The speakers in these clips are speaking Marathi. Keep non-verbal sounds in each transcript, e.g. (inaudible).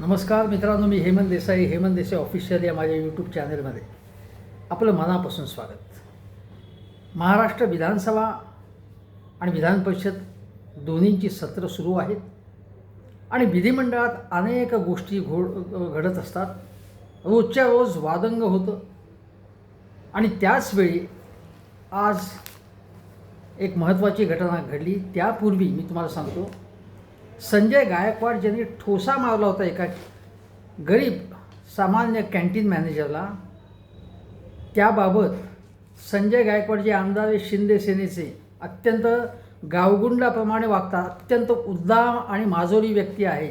नमस्कार मित्रांनो मी हेमंत देसाई हेमंत देसाई ऑफिशियल या माझ्या यूट्यूब चॅनलमध्ये आपलं मनापासून स्वागत. महाराष्ट्र विधानसभा आणि विधान परिषद दोन्हींची सत्र सुरू आहेत आणि विधिमंडळात अनेक गोष्टी घोड घडत असतात. रोजच्या रोज वादंग होतं. आणि त्याचवेळी आज एक महत्त्वाची घटना घडली. त्यापूर्वी मी तुम्हाला सांगतो संजय गायकवाड ज्यांनी ठोसा मारला होता एका गरीब सामान्य कॅन्टीन मॅनेजरला त्याबाबत संजय गायकवाड जे आमदार शिंदे सेनेचे अत्यंत गावगुंडाप्रमाणे वागतात अत्यंत उद्दाम आणि माजोरी व्यक्ती आहे.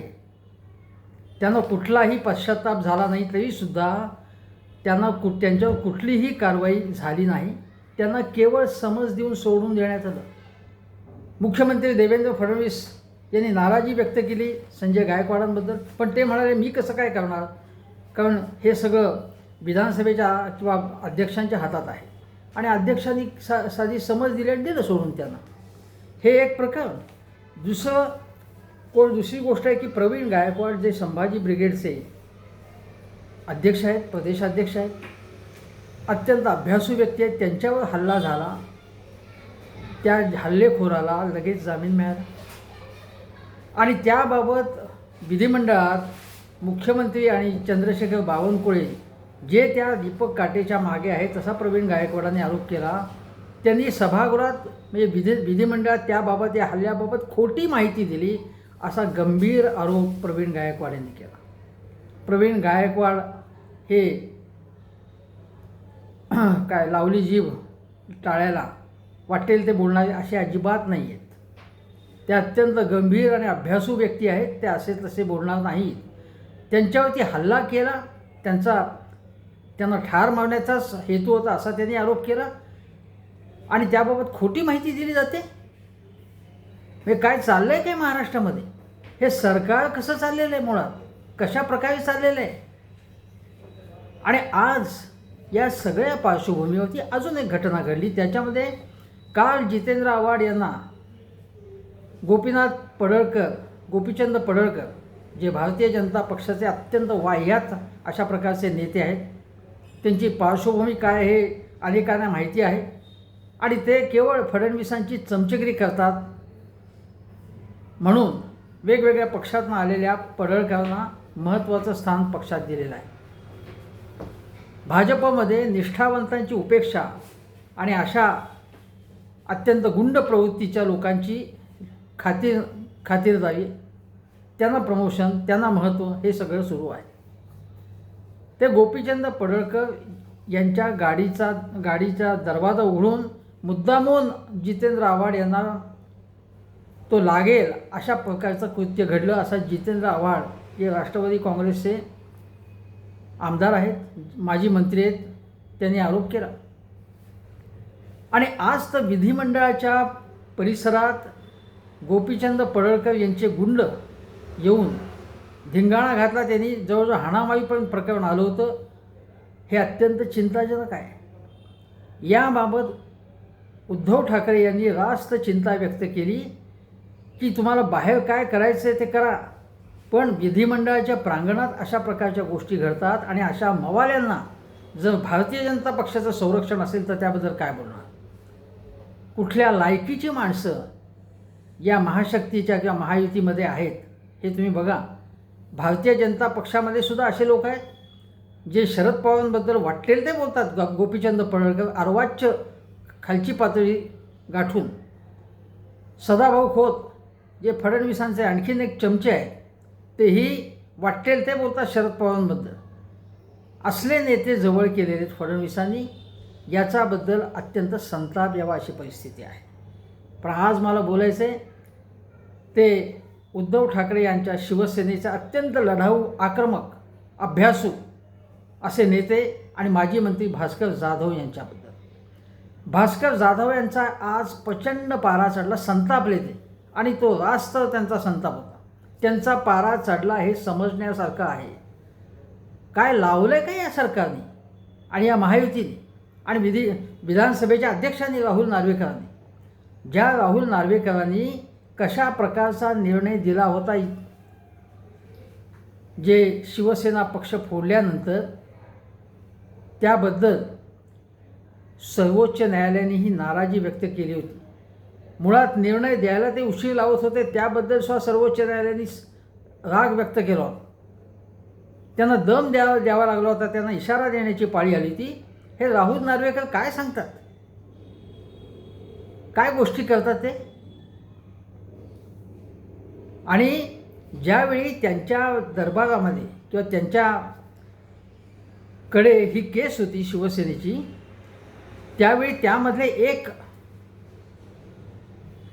त्यांना कुठलाही पश्चाताप झाला नाही तरीसुद्धा त्यांना कु त्यांच्यावर कुठलीही कारवाई झाली नाही. त्यांना केवळ समज देऊन सोडून देण्यात आलं. मुख्यमंत्री देवेंद्र फडणवीस यांनी नाराजी व्यक्त केली संजय गायकवाडांबद्दल. पण ते म्हणाले मी कसं काय करणार? कारण हे सगळं विधानसभेच्या किंवा अध्यक्षांच्या हातात आहे. आणि अध्यक्षांनी सा साधी समज दिली आणि दिलं सोडून त्यांना. हे एक प्रकरण. दुसरं कोण दुसरी गोष्ट आहे की प्रवीण गायकवाड जे संभाजी ब्रिगेडचे अध्यक्ष आहेत प्रदेशाध्यक्ष आहेत अत्यंत अभ्यासू व्यक्ती आहेत त्यांच्यावर हल्ला झाला. त्या हल्लेखोराला लगेच जामीन मिळाला. आणि त्याबाबत विधिमंडळात मुख्यमंत्री आणि चंद्रशेखर बावनकुळे जे त्या दीपक काटेच्या मागे आहे तसा प्रवीण गायकवाडांनी आरोप केला. त्यांनी सभागृहात म्हणजे विधी विधिमंडळात त्याबाबत या हल्ल्याबाबत खोटी माहिती दिली असा गंभीर आरोप प्रवीण गायकवाड यांनी केला. प्रवीण गायकवाड हे (clears throat) काय लावली जीभ टाळ्याला वाटेल ते बोलणारे असे अजिबात नाही आहेत ते अत्यंत गंभीर आणि अभ्यासू व्यक्ती आहेत ते असे तसे बोलणार नाहीत. त्यांच्यावरती हल्ला केला त्यांचा त्यांना ठार मारण्याचाच हेतू होता असा त्यांनी आरोप केला. आणि त्याबाबत खोटी माहिती दिली जाते? हे काय चाललं आहे काय महाराष्ट्रामध्ये? हे सरकार कसं चाललेलं आहे मुळात? कशा प्रकारे चाललेलं आहे? आणि आज या सगळ्या पार्श्वभूमीवरती अजून एक घटना घडली. त्याच्यामध्ये काल जितेंद्र आव्हाड यांना गोपीनाथ पडळकर गोपीचंद पडळकर जे भारतीय जनता पक्षाचे अत्यंत वाह्यात अशा प्रकारचे नेते आहेत. त्यांची पार्श्वभूमी काय हे अनेकांना माहिती आहे. आणि ते केवळ फडणवीसांची चमचगिरी करतात. म्हणून वेगवेगळ्या पक्षातून आलेल्या पडळकरांना महत्त्वाचं स्थान पक्षात दिलेलं आहे. भाजपमध्ये निष्ठावंतांची उपेक्षा आणि अशा अत्यंत गुंड प्रवृत्तीच्या लोकांची खातीर खातिरदारी त्यांना प्रमोशन त्यांना महत्त्व हे सगळं सुरू आहे. ते गोपीचंद पडळकर यांच्या गाडीचा गाडीचा दरवाजा उघडून मुद्दामून जितेंद्र आव्हाड यांना तो लागेल अशा प्रकारचं कृत्य घडलं असा जितेंद्र आव्हाड हे राष्ट्रवादी काँग्रेसचे आमदार आहेत माजी मंत्री आहेत त्यांनी आरोप केला. आणि आज तर विधिमंडळाच्या परिसरात गोपीचंद पडळकर यांचे गुंड येऊन धिंगाणा घातला. त्यांनी जवळजवळ हाणामाईपर्यंत पण प्रकरण आलं होतं. हे अत्यंत चिंताजनक आहे. याबाबत उद्धव ठाकरे यांनी रास्त चिंता व्यक्त केली की तुम्हाला बाहेर काय करायचं आहे ते करा. पण विधिमंडळाच्या प्रांगणात अशा प्रकारच्या गोष्टी घडतात आणि अशा मवाल्यांना जर भारतीय जनता पक्षाचं संरक्षण असेल तर त्याबद्दल काय बोलणार? कुठल्या लायकीची माणसं या महाशक्तीच्या किंवा महायुतीमध्ये आहेत हे तुम्ही बघा. भारतीय जनता पक्षामध्ये सुद्धा असे लोक आहेत जे शरद पवारांबद्दल वाटेल ते बोलतात ग गोपीचंद पडळकर अर्वाच्य खालची पातळी गाठून. सदाभाऊ खोत जे फडणवीसांचे आणखीन एक चमचे आहेत तेही वाटेल ते बोलतात शरद पवारांबद्दल. असले नेते जवळ केलेले आहेत फडणवीसांनी याच्याबद्दल अत्यंत संताप यावा अशी परिस्थिती आहे. पण आज मला बोलायचं आहे ते उद्धव ठाकरे यांच्या शिवसेनेचे अत्यंत लढाऊ आक्रमक अभ्यासू असे नेते आणि माजी मंत्री भास्कर जाधव यांच्याबद्दल. भास्कर जाधव यांचा आज प्रचंड पारा चढला संतापले ते आणि तो रास्त त्यांचा संताप होता. त्यांचा पारा चढला हे समजण्यासारखं आहे. काय लावलं आहे का या सरकारने आणि या महायुतीने आणि विधी विधानसभेच्या अध्यक्षांनी राहुल नार्वेकरांनी? ज्या राहुल नार्वेकरांनी कशा प्रकारचा निर्णय दिला होता? जे शिवसेना पक्ष फोडल्यानंतर त्याबद्दल सर्वोच्च न्यायालयाने ही नाराजी व्यक्त केली होती. मुळात निर्णय द्यायला ते उशीर लावत होते त्याबद्दल सुद्धा सर्वोच्च न्यायालयाने राग व्यक्त केला होता. त्यांना दम द्यावा द्यावा लागला होता त्यांना इशारा देण्याची पाळी आली ती हे राहुल नार्वेकर काय सांगतात? काय गोष्टी करतात ते? आणि ज्यावेळी त्यांच्या दरबारामध्ये किंवा त्यांच्याकडे ही केस होती शिवसेनेची त्यावेळी त्यामधले एक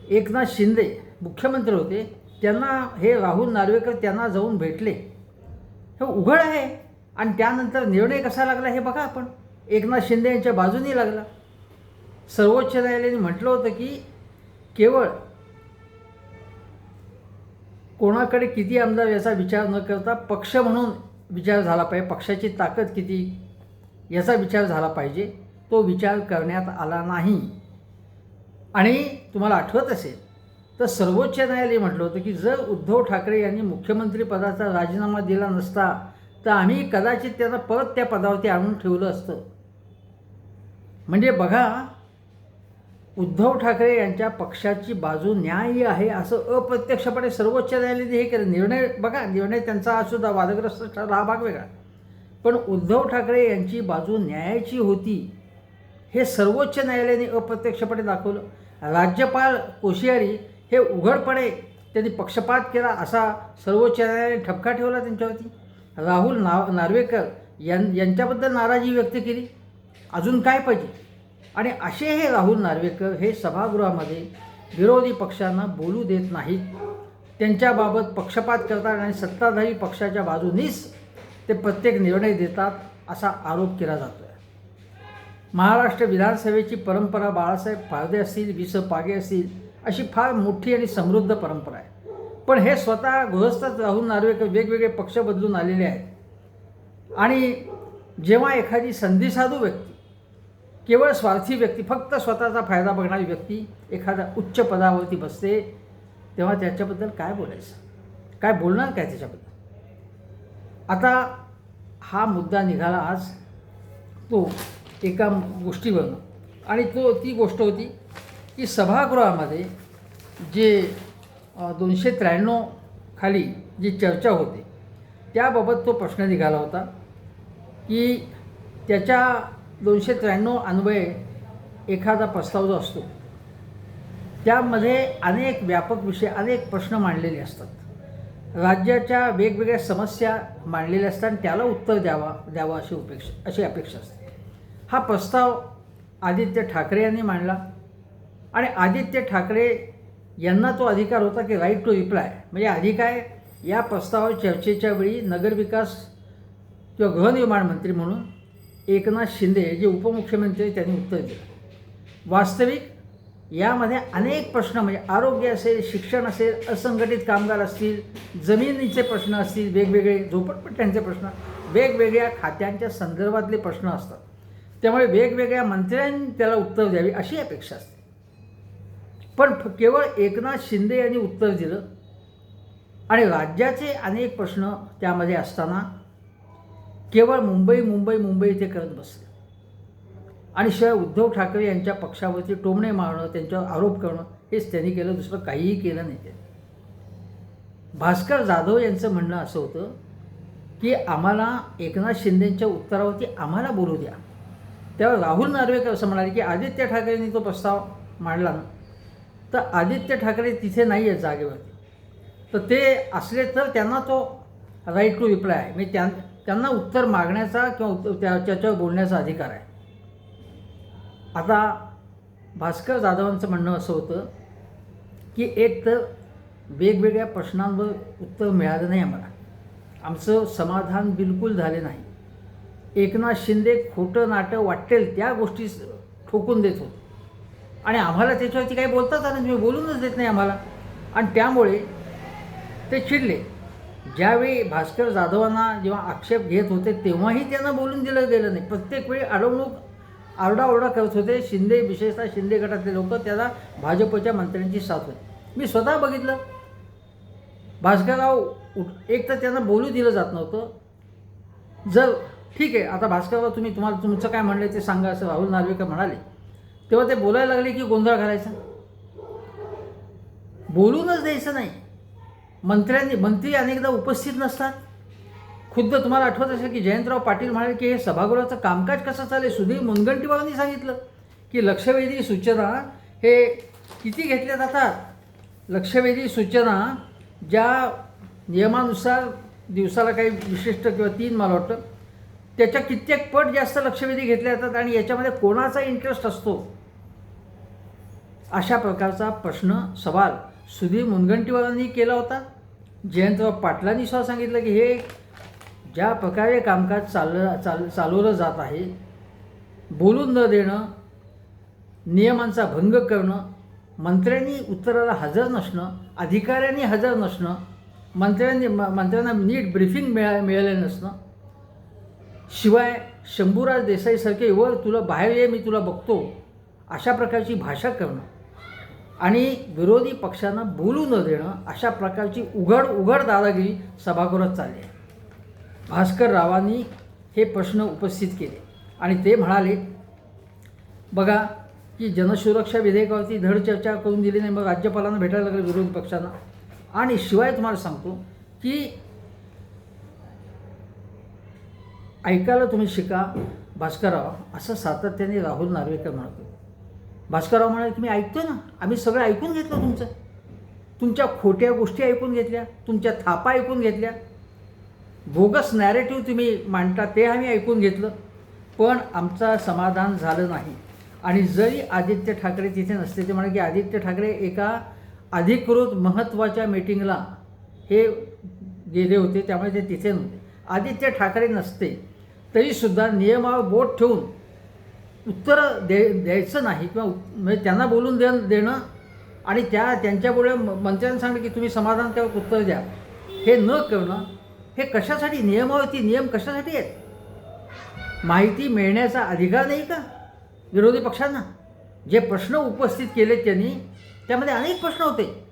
एकनाथ शिंदे मुख्यमंत्री होते त्यांना हे राहुल नार्वेकर त्यांना जाऊन भेटले. हे उघड आहे. आणि त्यानंतर निर्णय कसा लागला हे बघा आपण. एकनाथ शिंदे यांच्या बाजूने लागला. सर्वोच्च न्यायालयाने म्हटलं होतं की केवळ कोणाकडे किती आमदार याचा विचार न करता पक्ष म्हणून विचार झाला पाहिजे. पक्षाची ताकद किती याचा विचार झाला पाहिजे. तो विचार करण्यात आला नाही. आणि तुम्हाला आठवत असेल तर सर्वोच्च न्यायालय म्हटलं होतं की जर उद्धव ठाकरे यांनी मुख्यमंत्रीपदाचा राजीनामा दिला नसता तर आम्ही कदाचित त्यांना परत त्या पदावरती आणून ठेवलं असतं. म्हणजे बघा उद्धव ठाकरे यांच्या पक्षाची बाजू न्याय्य आहे असं अप्रत्यक्षपणे सर्वोच्च न्यायालयाने हे केलं. निर्णय बघा निर्णय त्यांचा हा सुद्धा वादग्रस्त ठरला हा भाग वेगळा. पण उद्धव ठाकरे यांची बाजू न्यायाची होती हे सर्वोच्च न्यायालयाने अप्रत्यक्षपणे दाखवलं. राज्यपाल कोश्यारी हे उघडपणे त्यांनी पक्षपात केला असा सर्वोच्च न्यायालयाने ठपका ठेवला त्यांच्यावरती. राहुल ना नार्वेकर यां यांच्याबद्दल नाराजी व्यक्त केली. अजून काय पाहिजे? आणि असे हे राहुल नार्वेकर हे सभागृहामध्ये विरोधी पक्षांना बोलू देत नाहीत. त्यांच्याबाबत पक्षपात करतात आणि सत्ताधारी पक्षाच्या बाजूनीच ते प्रत्येक निर्णय देतात असा आरोप केला जातो आहे महाराष्ट्र विधानसभेची परंपरा बाळासाहेब फाळदे असतील वि स पागे असतील अशी फार मोठी आणि समृद्ध परंपरा आहे. पण हे स्वतः गृहस्थच राहून नार्वेकर वेगवेगळे पक्ष बदलून आलेले आहेत. आणि जेव्हा एखादी संधीसाधू व्यक्ती केवळ स्वार्थी व्यक्ती फक्त स्वतःचा फायदा बघणारी व्यक्ती एखाद्या उच्च पदावरती बसते तेव्हा त्याच्याबद्दल काय बोलायचं? काय बोलणार काय त्याच्याबद्दल? आता हा मुद्दा निघाला आज तो एका गोष्टीवरनं. आणि तो ती गोष्ट होती की सभागृहामध्ये जे दोनशे त्र्याण्णव खाली जी चर्चा होते त्याबाबत तो प्रश्न निघाला होता की त्याच्या दोनशे त्र्याण्णव अन्वये एखादा प्रस्ताव जो असतो त्यामध्ये अनेक व्यापक विषय अनेक प्रश्न मांडलेले असतात. राज्याच्या वेगवेगळ्या समस्या मांडलेल्या असतात आणि त्याला उत्तर द्यावा द्यावा अशी उपेक्षा अशी अपेक्षा असते. हा प्रस्ताव आदित्य ठाकरे यांनी मांडला आणि आदित्य ठाकरे यांना तो अधिकार होता की राईट टू रिप्लाय म्हणजे आधी काय या प्रस्ताव चर्चेच्या वेळी नगरविकास किंवा गृहनिर्माण मंत्री म्हणून एकनाथ शिंदे जे उपमुख्यमंत्री त्यांनी उत्तर दिलं. वास्तविक यामध्ये अनेक प्रश्न म्हणजे आरोग्य असेल शिक्षण असेल असंघटित कामगार असतील जमिनीचे प्रश्न असतील वेगवेगळे झोपडपट्ट्यांचे प्रश्न वेगवेगळ्या खात्यांच्या संदर्भातले प्रश्न असतात. त्यामुळे वेगवेगळ्या मंत्र्यांनी त्याला उत्तर द्यावी अशी अपेक्षा असते. पण केवळ एकनाथ शिंदे यांनी उत्तर दिलं आणि राज्याचे अनेक प्रश्न त्यामध्ये असताना केवळ मुंबई मुंबई मुंबई ते करत बसले. आणि शिवाय उद्धव ठाकरे यांच्या पक्षावरती टोमणे मारणं त्यांच्यावर आरोप करणं हेच त्यांनी केलं दुसरं काहीही केलं नाही त्यांनी. भास्कर जाधव यांचं म्हणणं असं होतं की आम्हाला एकनाथ शिंदेंच्या उत्तरावरती आम्हाला बोलू द्या. तेव्हा राहुल नार्वेकर असं म्हणाले की आदित्य ठाकरेंनी तो प्रस्ताव मांडला ना तर आदित्य ठाकरे तिथे नाही आहेत जागेवरती. तर ते असले तर त्यांना तो राईट टू रिप्लाय आहे. मी त्यां त्यांना उत्तर मागण्याचा किंवा उत्तर त्या त्याच्यावर बोलण्याचा अधिकार आहे. आता भास्कर जाधवांचं म्हणणं असं होतं की एक तर वेगवेगळ्या प्रश्नांवर उत्तर मिळालं नाही आम्हाला. आमचं समाधान बिलकुल झाले नाही. एकनाथ शिंदे खोटं नाटं वाटेल त्या गोष्टी ठोकून देत होते. आणि आम्हाला त्याच्यावरती काही बोलताच आलं तुम्ही बोलूनच देत नाही आम्हाला. आणि त्यामुळे ते चिडले. ज्यावेळी भास्कर जाधवांना जेव्हा आक्षेप घेत होते तेव्हाही त्यांना बोलून दिलं गेलं नाही. प्रत्येक वेळी अडवणूक आरडाओरडा करत होते. शिंदे विशेषतः शिंदे गटातले लोक त्याला भाजपच्या मंत्र्यांची साथ होती. मी स्वतः बघितलं. भास्करराव उठ एक तर त्यांना बोलू दिलं जात नव्हतं. जर ठीक आहे आता भास्करराव तुम्ही तुम्हाला तुमचं काय म्हणलं ते सांगा असं राहुल नार्वेकर म्हणाले. तेव्हा ते बोलायला लागले की गोंधळ घालायचा? बोलूनच द्यायचं नाही. मंत्र्यांनी मंत्री अनेकदा उपस्थित नसतात. खुद्द तुम्हाला आठवत असेल की जयंतराव पाटील म्हणाले की हे सभागृहाचं कामकाज कसं चालेल सुधीर मुनगंटीवारांनी सांगितलं की लक्षवेधी सूचना हे किती घेतल्या जातात? लक्षवेधी सूचना ज्या नियमानुसार दिवसाला काही विशिष्ट किंवा तीन मला वाटतं त्याच्या कित्येक पट जास्त लक्षवेधी घेतल्या जातात आणि याच्यामध्ये कोणाचा इंटरेस्ट असतो? अशा प्रकारचा प्रश्न सवाल सुधीर मुनगंटीवारांनी केला होता. जयंतराव पाटलांनी सुद्धा सांगितलं की हे ज्या प्रकारे कामकाज चाललं चाल चालवलं जात आहे बोलून न देणं नियमांचा भंग करणं मंत्र्यांनी उत्तराला हजर नसणं अधिकाऱ्यांनी हजर नसणं मंत्र्यांनी म- मंत्र्यांना नीट ब्रीफिंग मिळा मिळालं नसणं शिवाय शंभूराज देसाईसारखे वर तुला बाहेर ये मी तुला बघतो अशा प्रकारची भाषा करणं. आणि विरोधी पक्षांना बोलू न देणं अशा प्रकारची उघड उघड दादागिरी सभागृहात चालली आहे. भास्कर रावांनी हे प्रश्न उपस्थित केले आणि ते म्हणाले बघा की जनसुरक्षा विधेयकावरती धड चर्चा करून दिली नाही मग राज्यपालांना भेटायला लागले विरोधी पक्षांना. आणि शिवाय तुम्हाला सांगतो की ऐकायला तुम्ही शिका भास्करराव असं सातत्याने राहुल नार्वेकर म्हणतो भास्करराव म्हणाले तुम्ही ऐकतो ना? आम्ही सगळं ऐकून घेतलं तुमचं. तुमच्या खोट्या गोष्टी ऐकून घेतल्या तुमच्या थापा ऐकून घेतल्या. बोगस नॅरेटिव्ह तुम्ही मांडता ते आम्ही ऐकून घेतलं. पण आमचं समाधान झालं नाही. आणि जरी आदित्य ठाकरे तिथे नसते ते म्हणे की आदित्य ठाकरे एका अधिकृत महत्त्वाच्या मीटिंगला हे गेले होते त्यामुळे ते तिथे नव्हते. आदित्य ठाकरे नसते तरीसुद्धा नियमावर बोट ठेवून उत्तरं दे द्यायचं नाही किंवा म्हणजे त्यांना बोलून दे देणं आणि त्या त्यांच्यापुढे म- मंत्र्यांना सांगणं की तुम्ही समाधान त्यावर उत्तर द्या. हे न करणं हे कशासाठी नियमावरती नियम कशासाठी आहेत? माहिती मिळण्याचा अधिकार नाही का विरोधी पक्षांना? जे प्रश्न उपस्थित केले त्यांनी त्यामध्ये अनेक प्रश्न होते.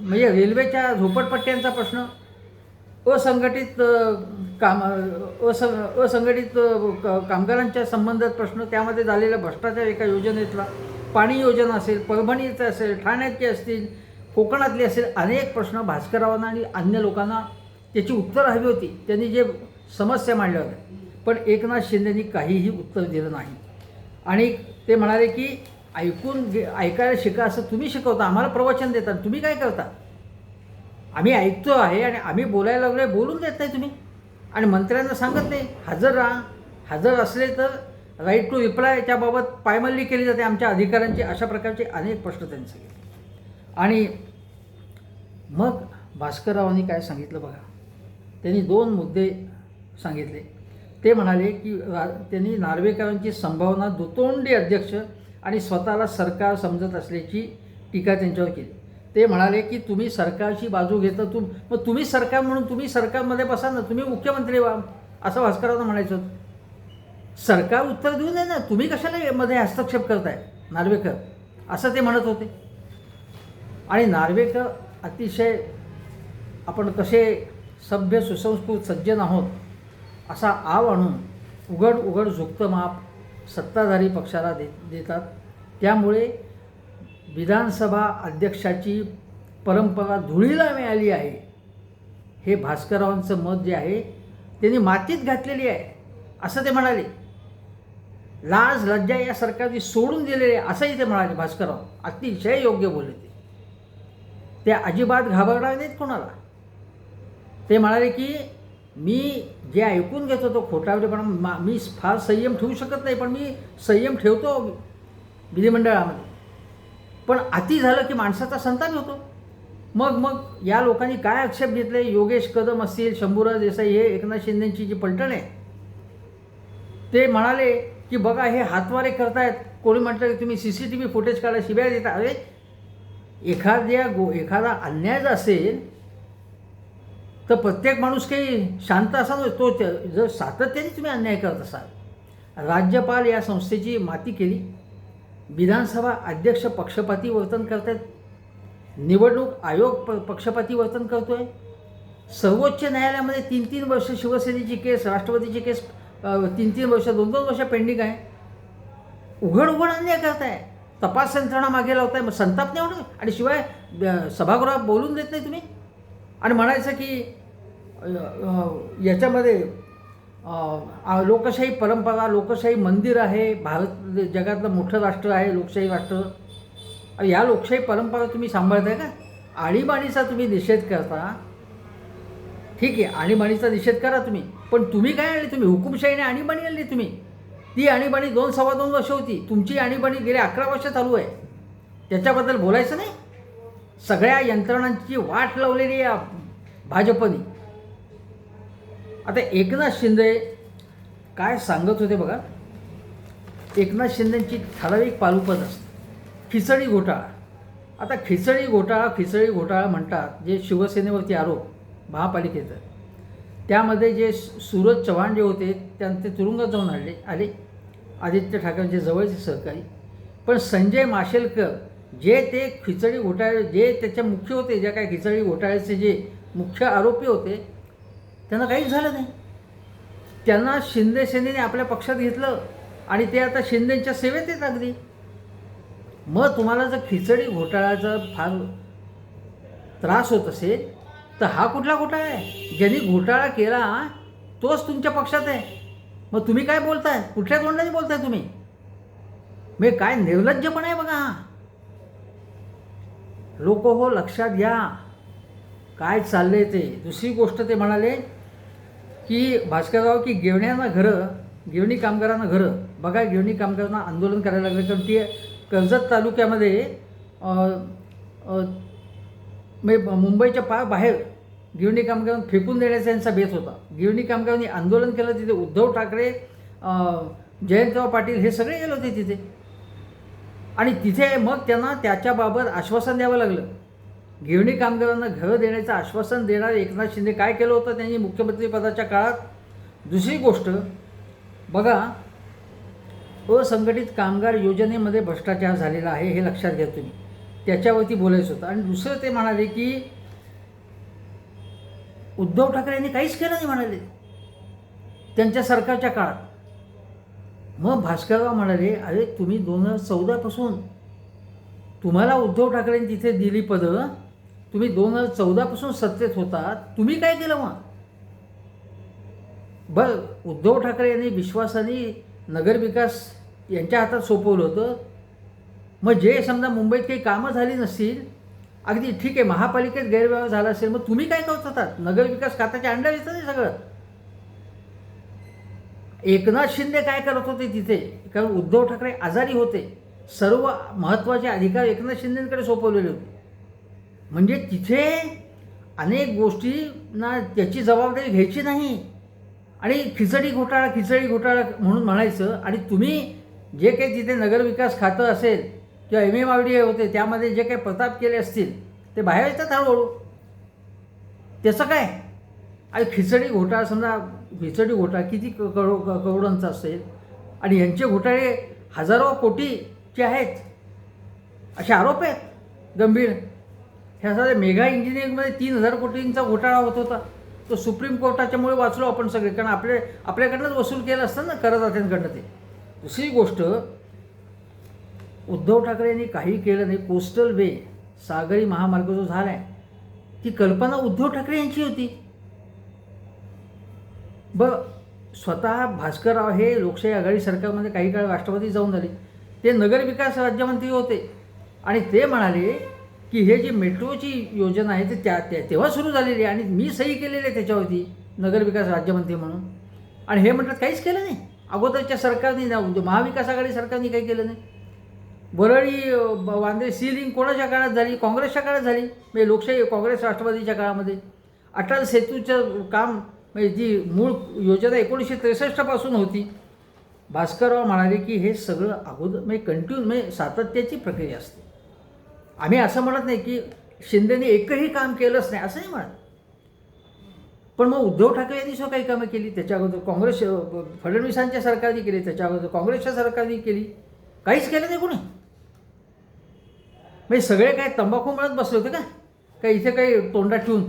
म्हणजे रेल्वेच्या झोपडपट्ट्यांचा प्रश्न असंघटित काम अस असंघटित क- कामगारांच्या संबंधात प्रश्न त्यामध्ये झालेला भ्रष्टाचार एका योजनेतला पाणी योजना असेल परभणीचं असेल ठाण्याचे असतील कोकणातले असेल अनेक प्रश्न भास्करावांना आणि अन्य लोकांना त्याची उत्तरं हवी होती. त्यांनी जे समस्या मांडल्या होत्या. पण एकनाथ शिंदेनी काहीही उत्तर दिलं नाही. आणि ते म्हणाले की ऐकून ऐकायला शिका असं तुम्ही शिकवता आम्हाला प्रवचन देता तुम्ही काय करता? आम्ही ऐकतो आहे आणि आम्ही बोलायला लागलो बोलून देत नाही तुम्ही. आणि मंत्र्यांना सांगत नाही हजर राहा. हजर असले तर राईट टू रिप्लाय त्याबाबत पायमल्ली केली जाते आमच्या अधिकाऱ्यांची अशा प्रकारचे अनेक प्रश्न त्यांनी सांगितले आणि मग भास्कररावांनी काय सांगितलं बघा? त्यांनी दोन मुद्दे सांगितले. ते म्हणाले की त्यांनी नार्वेकरांची संभावना दुतोंडी अध्यक्ष आणि स्वतःला सरकार समजत असल्याची टीका त्यांच्यावर केली. ते म्हणाले की तुम्ही सरकारची बाजू घेता तुम मग तुम्ही सरकार म्हणून तुम्ही सरकारमध्ये बसा ना तुम्ही मुख्यमंत्री व्हा असं भास्करांना म्हणायचं. सरकार उत्तर देऊ नये ना तुम्ही कशाला मध्ये हस्तक्षेप करताय? नार्वेकर असं ते म्हणत होते. आणि नार्वेकर अतिशय आपण कसे सभ्य सुसंस्कृत सज्जन आहोत असा आव आणून उघड उघड झुकतं माप सत्ताधारी पक्षाला दे देतात. त्यामुळे विधानसभा अध्यक्षाची परंपरा धुळीला मिळाली आहे. हे भास्कररावांचं मत जे आहे त्यांनी मातीत घातलेली आहे. असं ते म्हणाले. लाज लज्जा या सरकारने सोडून दिलेले आहे असंही ते म्हणाले भास्करराव. अतिशय योग्य बोलले ते. ते अजिबात घाबरणार नाहीत कोणाला. ते म्हणाले की मी जे ऐकून घेतो तो खोटावडेपणा मा मी फार संयम ठेवू शकत नाही पण मी संयम ठेवतो विधिमंडळामध्ये. पण अति झालं की माणसाचा संताप होतो. मग मग या लोकांनी काय आक्षेप घेतले? योगेश कदम असतील शंभूराज देसाई हे एकनाथ शिंदेची जी पलटण आहे ते म्हणाले की बघा हे हातवारे करतायत. कोणी म्हटलं की तुम्ही C C T V footage काढा शिव्या देता? अरे एखाद्या गो एखादा अन्याय जर असेल तर प्रत्येक माणूस काही शांत असा तो जर सातत्याने तुम्ही अन्याय करत असाल. राज्यपाल या संस्थेची माती केली. विधानसभा अध्यक्ष पक्षपाती वर्तन करतात निवडणूक आयोग प पक्षपाती वर्तन करतो आहे सर्वोच्च न्यायालयामध्ये तीन तीन वर्ष शिवसेनेची केस राष्ट्रवादीची केस तीन तीन वर्ष दोन दोन वर्ष पेंडिंग आहे. उघड उघड अन्याय करताय. तपास यंत्रणा मागे लावताय. मग संताप नाही होणार? आणि शिवाय सभागृहात बोलून देत नाही तुम्ही? आणि म्हणायचं की याच्यामध्ये लोकशाही परंपरा लोकशाही मंदिर आहे भारत जगातलं मोठं राष्ट्र आहे लोकशाही राष्ट्र. या लोकशाही परंपरा तुम्ही सांभाळताय का? आणीबाणीचा तुम्ही निषेध करता. ठीक आहे आणीबाणीचा निषेध करा तुम्ही. पण तुम्ही काय आणली? तुम्ही हुकुमशाहीने आणीबाणी आणली तुम्ही. ती आणीबाणी दोन सव्वा दोन वर्ष होती. तुमची आणीबाणी गेले अकरा वर्ष चालू आहे. त्याच्याबद्दल बोलायचं नाही. सगळ्या यंत्रणांची वाट लावलेली आहे भाजपने. आता एकनाथ शिंदे काय सांगत होते बघा? एकनाथ शिंदेची ठराविक पालुपत असते. खिचडी घोटाळा. आता खिचडी घोटाळा खिचडी घोटाळा म्हणतात जे शिवसेनेवरती आरोप महापालिकेचं. त्यामध्ये जे सूरज चव्हाण जे होते त्यांचे तुरुंगात जाऊन आले आले. आदित्य ठाकरेंचे जवळचे सहकारी. पण संजय माशेलकर जे ते खिचडी घोटाळे जे त्याच्या मुख्य होते ज्या काय खिचडी घोटाळ्याचे जे मुख्य आरोपी होते त्यांना काहीच झालं नाही. त्यांना शिंदे सेनेने आपल्या पक्षात घेतलं आणि ते आता शिंदेच्या सेवेत येत अगदी. मग तुम्हाला जर खिचडी घोटाळ्याचा फार त्रास होत असेल तर हा कुठला घोटाळा आहे? ज्यांनी घोटाळा केला तोच तुमच्या पक्षात आहे. मग तुम्ही काय बोलताय? कुठल्या तोंडाने बोलताय तुम्ही? मी काय निर्लज्जपण आहे बघा. हा लोक हो लक्षात घ्या. काय चाललंय ते? दुसरी गोष्ट ते म्हणाले की भास्करराव की गिवण्यांना घरं गिवणी कामगारांना घरं बघा गिवणी कामगारांना आंदोलन करायला लागलं कारण ती कर्जत तालुक्यामध्ये म्हणजे मुंबईच्या पा बाहेर गिवणी कामगारांना फेकून देण्याचा यांचा बेस होता. गिवणी कामगारांनी आंदोलन केलं तिथे उद्धव ठाकरे जयंतराव पाटील हे सगळे गेले होते तिथे. आणि तिथे मग त्यांना त्याच्याबाबत आश्वासन द्यावं लागलं. गिरणी कामगारांना घरं देण्याचं आश्वासन देणारे एकनाथ शिंदे काय केलं होतं त्यांनी मुख्यमंत्रीपदाच्या काळात? दुसरी गोष्ट बघा असंघटित कामगार योजनेमध्ये भ्रष्टाचार झालेला आहे हे लक्षात घ्या तुम्ही. त्याच्यावरती बोलायचं होतं. आणि दुसरं ते म्हणाले की उद्धव ठाकरे यांनी काहीच केलं नाही म्हणाले. त्यांच्या सरकारच्या काळात. मग भास्करराव म्हणाले अरे तुम्ही दोन हजार चौदापासून तुम्हाला उद्धव ठाकरेंनी तिथे दिली पदं तुम्ही दोन हजार चौदापासून सत्तेत होता तुम्ही काय केलं मग? बरं उद्धव ठाकरे यांनी विश्वासाने नगरविकास यांच्या हातात सोपवलं होतं. मग जे समजा मुंबईत काही कामं झाली नसतील अगदी ठीक आहे महापालिकेत गैरव्यवहार झाला असेल मग तुम्ही काय करत होतात? नगरविकास खात्याच्या अंडर येतं नाही सगळं. एकनाथ शिंदे काय करत होते तिथे? कारण उद्धव ठाकरे आजारी होते. सर्व महत्त्वाचे अधिकार एकनाथ शिंदेकडे सोपवलेले होते. म्हणजे तिथे अनेक गोष्टींना त्याची जबाबदारी घ्यायची नाही. आणि खिचडी घोटाळा खिचडी घोटाळा म्हणून म्हणायचं आणि तुम्ही जे काही तिथे नगरविकास खातं असेल किंवा एम एम आय डी होते त्यामध्ये जे काही प्रताप केले असतील ते बाहेर येतात हळूहळू. त्याचं काय? आणि खिचडी घोटाळा समजा खिचडी घोटाळा किती क- करो क- करोडांचा असेल आणि यांचे घोटाळे हजारो कोटीचे आहेत. असे आरोप आहेत गंभीर. ह्या साध्या मेगा इंजिनिअरिंगमध्ये तीन हजार कोटींचा घोटाळा होत होता. तो सुप्रीम कोर्टाच्यामुळे वाचलो आपण सगळे. कारण आपले आपल्याकडनंच वसूल केलं असतं ना करदात्यांकडनं ते दुसरी गोष्ट उद्धव ठाकरे यांनी काही केलं नाही. कोस्टल वे सागरी महामार्ग जो झाला आहे ती कल्पना उद्धव ठाकरे यांची होती. ब स्वतः भास्करराव हे लोकशाही आघाडी सरकारमध्ये काही काळ राष्ट्रपती जाऊन झाले. ते नगरविकास राज्यमंत्री होते. आणि ते म्हणाले की हे जी मेट्रोची योजना आहे ते त्या त्या तेव्हा सुरू झालेली आहे आणि मी सही केलेली आहे त्याच्यावरती नगरविकास राज्यमंत्री म्हणून. आणि हे म्हणतात काहीच केलं नाही. अगोदरच्या सरकारने म्हणजे महाविकास आघाडी सरकारने काही केलं नाही. वरळी अ, वांद्रे सीलिंग कोणाच्या काळात झाली? काँग्रेसच्या काळात झाली? म्हणजे लोकशाही काँग्रेस राष्ट्रवादीच्या काळामध्ये. अटल सेतूचं काम म्हणजे जी मूळ योजना एकोणीसशे त्रेसष्टपासून होती. भास्करराव म्हणाले की हे सगळं अगोदर म्हणजे कंटिन्यू म्हणजे सातत्याची प्रक्रिया असते. आम्ही असं म्हणत नाही की शिंदेने एकही काम केलंच नाही असंही म्हणत पण मग उद्धव ठाकरे यांनी सुद्धा काही कामं केली त्याच्या अगोदर काँग्रेस फडणवीसांच्या सरकारने केली त्याच्या अगोदर काँग्रेसच्या सरकारने केली. काहीच केलं नाही कोणी. म्हणजे सगळे काय तंबाखू म्हणत बसले होते का? काय इथे काही तोंडात ठेवून?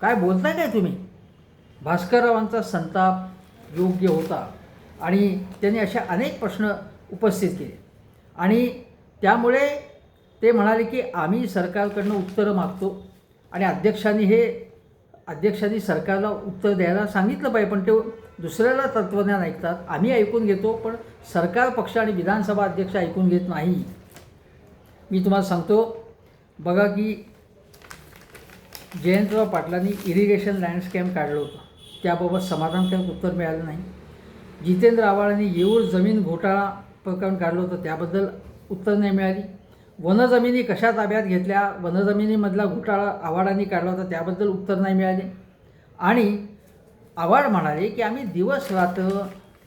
काय बोलताय काय तुम्ही? भास्कररावांचा संताप योग्य होता. आणि त्यांनी अशा अनेक प्रश्न उपस्थित केले. आणि त्यामुळे ते म्हणाले की आम्ही सरकारकडनं उत्तरं मागतो आणि अध्यक्षांनी हे अध्यक्षांनी सरकारला उत्तर द्यायला सांगितलं पाहिजे पण ते दुसऱ्याला तत्त्वज्ञान ऐकतात. आम्ही ऐकून घेतो पण सरकार पक्ष आणि विधानसभा अध्यक्ष ऐकून घेत नाही. मी तुम्हाला सांगतो बघा की जयंतराव पाटलांनी इरिगेशन लँडस्कॅम काढलं होतं. त्याबाबत समाधानकारक उत्तर मिळालं नाही. जितेंद्र आव्हाडांनी येऊर जमीन घोटाळा प्रकरण काढलं होतं त्याबद्दल उत्तर नाही मिळाली. वनजमिनी कशा ताब्यात घेतल्या? वनजमिनीमधला घोटाळा आव्हाडांनी काढला होता त्याबद्दल उत्तर नाही मिळाले. आणि आव्हाड म्हणाले की आम्ही दिवस रात्र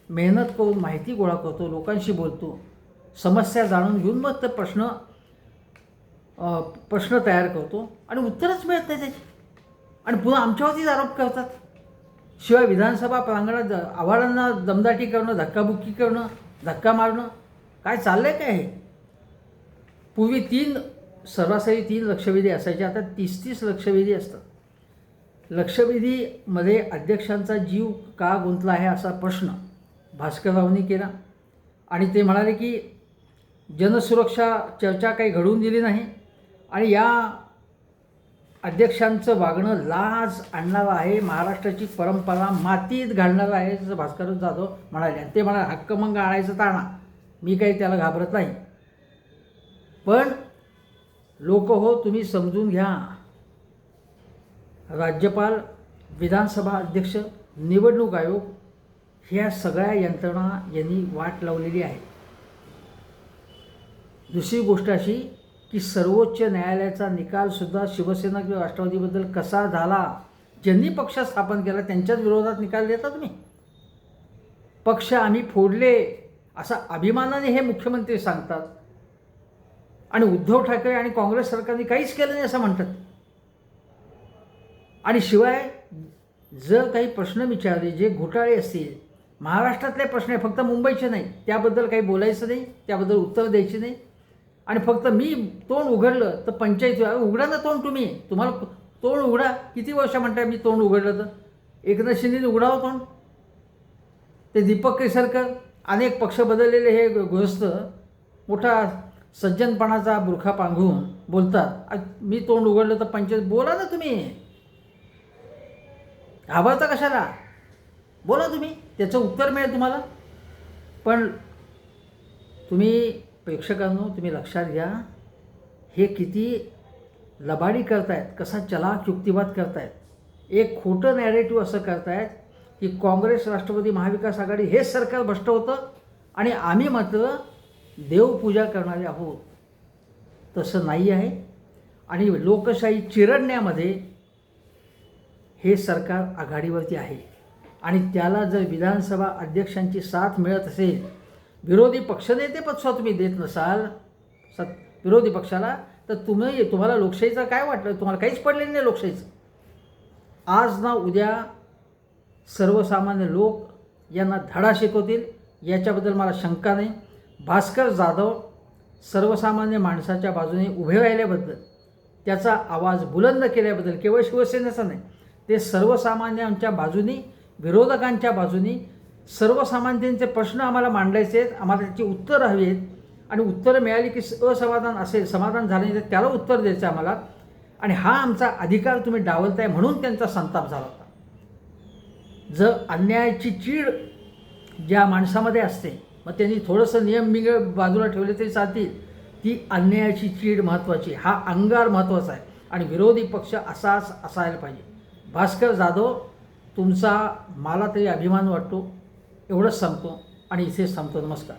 मेहनत करून माहिती गोळा करतो लोकांशी बोलतो. समस्या जाणून घेऊन मग ते प्रश्न प्रश्न तयार करतो. आणि उत्तरच मिळत नाही त्याची. आणि पुन्हा आमच्यावरतीच आरोप करतात. शिवाय विधानसभा प्रांगणात आव्हाडांना दमदाटी करणं धक्काबुक्की करणं धक्का मारणं काय चाललं आहे काय हे? पूर्वी तीन सरासरी तीन लक्षवेधी असायचे आता तीस तीस लक्षवेधी असतात. लक्षवेधीमध्ये अध्यक्षांचा जीव का गुंतला आहे असा प्रश्न भास्कररावांनी केला. आणि ते म्हणाले की जनसुरक्षा चर्चा काही घडवून दिली नाही आणि या अध्यक्षांचं वागणं लाज आणणारं आहे महाराष्ट्राची परंपरा मातीत घालणारं आहे जसं भास्कर जाधव म्हणाले. आणि ते म्हणाले हक्क मंग आणायचं ताणा. मी काही त्याला घाबरत नाही. पण लोक हो तुम्ही समजून घ्या. राज्यपाल विधानसभा अध्यक्ष निवडणूक आयोग ह्या सगळ्या यंत्रणा यांनी वाट लावलेली आहे. दुसरी गोष्ट अशी की सर्वोच्च न्यायालयाचा निकालसुद्धा शिवसेना किंवा राष्ट्रवादीबद्दल कसा झाला ज्यांनी पक्ष स्थापन केला त्यांच्याच विरोधात निकाल देता तुम्ही. पक्ष आम्ही फोडले असा अभिमानाने हे मुख्यमंत्री सांगतात. आणि उद्धव ठाकरे आणि काँग्रेस सरकारने काहीच केलं नाही असं म्हणतात. आणि शिवाय जर काही प्रश्न विचारले जे घोटाळे असतील महाराष्ट्रातले प्रश्न आहे फक्त मुंबईचे नाही त्याबद्दल काही बोलायचं नाही त्याबद्दल उत्तर द्यायची नाही. आणि फक्त मी तोंड उघडलं तर पंचायत उघडा ना तोंड तुम्ही तुम्हाला तोंड उघडा. किती वर्ष म्हणताय मी तोंड उघडलं तर? एकनाथ शिंदेने उघडावं तोंड? ते दीपक केसरकर अनेक पक्ष बदललेले हे गृहस्थ मोठा सज्जनपणाचा बुरखा पांघरून बोलतात मी तोंड उघडलं तर पंचायत बोला ना तुम्ही. घाबरता कशाला? बोला तुम्ही त्याचं उत्तर मिळेल तुम्हाला. पण तुम्ही प्रेक्षकांनो तुम्ही लक्षात घ्या हे किती लबाडी करतायत कसा चलाक युक्तिवाद करतायत. एक खोटं नॅरेटिव्ह असं करतायत की काँग्रेस राष्ट्रवादी महाविकास आघाडी हेच सरकार भ्रष्ट होतं आणि आम्ही मात्र देवपूजा करणारे आहोत तसं नाही आहे. आणि लोकशाही चिरडण्यामध्ये हे सरकार आघाडीवरती आहे. आणि त्याला जर विधानसभा अध्यक्षांची साथ मिळत असेल विरोधी पक्षनेतेपद तुम्ही देत नसाल सत विरोधी पक्षाला तर तुम्ही तुम्हाला लोकशाहीचं काय वाटलं? तुम्हाला काहीच पडलेलं नाही लोकशाहीचं. आज ना उद्या सर्वसामान्य लोक यांना धडा शिकवतील याच्याबद्दल मला शंका नाही. भास्कर जाधव सर्वसामान्य माणसाच्या बाजूने उभे राहिल्याबद्दल त्याचा आवाज बुलंद केल्याबद्दल केवळ शिवसेनेचा नाही ते सर्वसामान्यांच्या बाजूनी विरोधकांच्या बाजूनी सर्वसामान्यांचे प्रश्न आम्हाला मांडायचे आहेत आम्हाला त्याची उत्तरं हवी आहेत. आणि उत्तरं मिळाली की असमाधान असेल समाधान झालं नाही तर त्याला उत्तर द्यायचं आम्हाला. आणि हा आमचा अधिकार तुम्ही डावलताय म्हणून त्यांचा संताप झाला होता. जर अन्यायाची चीड ज्या माणसामध्ये असते मग त्यांनी थोडंसं नियम बिंग बाजूला ठेवले तरी चालतील. ती अन्यायाची चीड महत्त्वाची हा अंगार महत्त्वाचा आहे. आणि विरोधी पक्ष असाच असायला पाहिजे. भास्कर जाधव तुमचा मला तरी अभिमान वाटतो. एवढंच सांगतो आणि इथेच सांगतो नमस्कार.